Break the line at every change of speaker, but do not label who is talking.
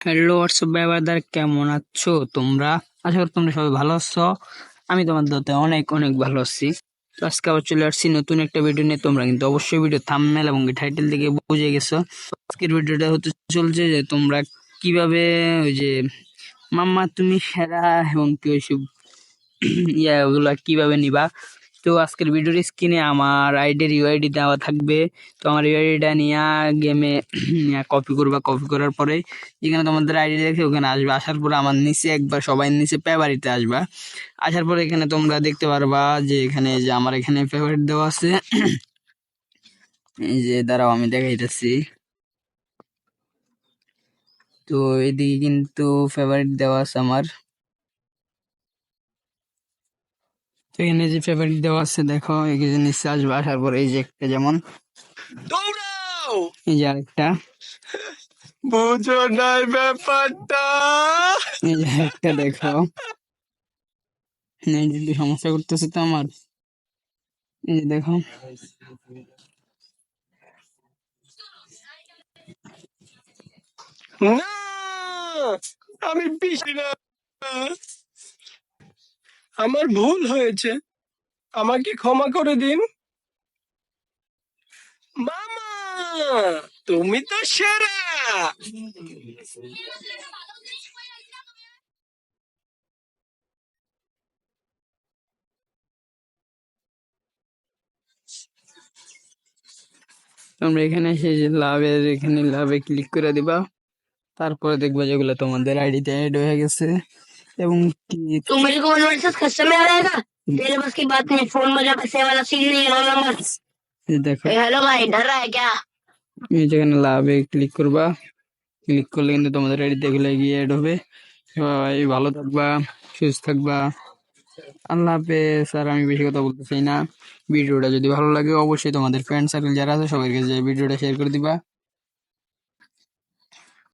Hello WhatsApp ব্যাপারদার কেমন আছো তোমরা? আশা করি তোমরা সবাই ভালো আছো। আমি তোমাদের অনেক অনেক ভালো আছি। তো আজকে আবার চলে আসছি নতুন একটা ভিডিও নিয়ে। তোমরা কিন্তু অবশ্যই ভিডিও থামমেল এবং টাইটেল থেকে বুঝে গেছো। আজকের ভিডিওটা হতে চলছে যে তোমরা কীভাবে ওই যে মাম্মা তুমি সেরা এবং কি ওইসব ইয়া ওগুলা কীভাবে নিবা। তো আজকের ভিডিওর স্ক্রিনে আমার আইডির ইউআইডি দেওয়া থাকবে। তো আমার ইউআইডিটা নিয়ে গেমে কপি করবা কপি করার পরে যেখানে তোমাদের আইডি দেখে ওখানে আসবে। আসার পরে আমার নিচে একবার সবাই নিচে ফেভারিটে আসবা। আসার পরে এখানে তোমরা দেখতে পারবা যে এখানে যে আমার এখানে ফেভারিট দেওয়া আছে। এই যে দাঁড়াও, আমি দেখাইতেছি। তো এদিকে কিন্তু ফেভারিট দেওয়া আছে আমার তো এখানে যে ফেভারিট দেওয়া আছে দেখো এই যে নিচে আসবে আসার পরে এই যে একটা যেমন।
দৌড়াও!
এই যে আরেকটা।
বুঝো নাই ব্যাপারটা!
এই যে একটা দেখো। নেট সমস্যা করতেছে তো আমার। এই যে দেখো।
না! আমি পিছি না। আমার ভুল হয়েছে। আমাকে ক্ষমা করে দিন। মামা, তুমি তো সেরা।
তোমরা এখানে এসে যে লাভের, এখানে লাভে ক্লিক করে দিবা। তারপরে দেখবা যেগুলো তোমাদের আইডিতে অ্যাড হয়ে গেছে। এবং কি
तू मेरे को मैसेज खस्से में आ रहेगा तेरे बस की बात नहीं फोन में जब ऐसे वाला सीन नहीं है नंबर
এই দেখো
हेलो भाई डर रहा है क्या
এই যেখানে লাভে ক্লিক করবা ক্লিক করলে কিন্তু তোমাদের আইডিতে এগুলো গিয়ে অ্যাড হবে সবাই ভালো থাকবা সুস্থ থাকবা আল্লাহ হাফেজ আর আমি বেশি কথা বলতে চাই না ভিডিওটা যদি ভালো লাগে অবশ্যই তোমাদের ফ্রেন্ড সার্কেল যারা আছে সবাইকে যে ভিডিওটা শেয়ার করে দিবা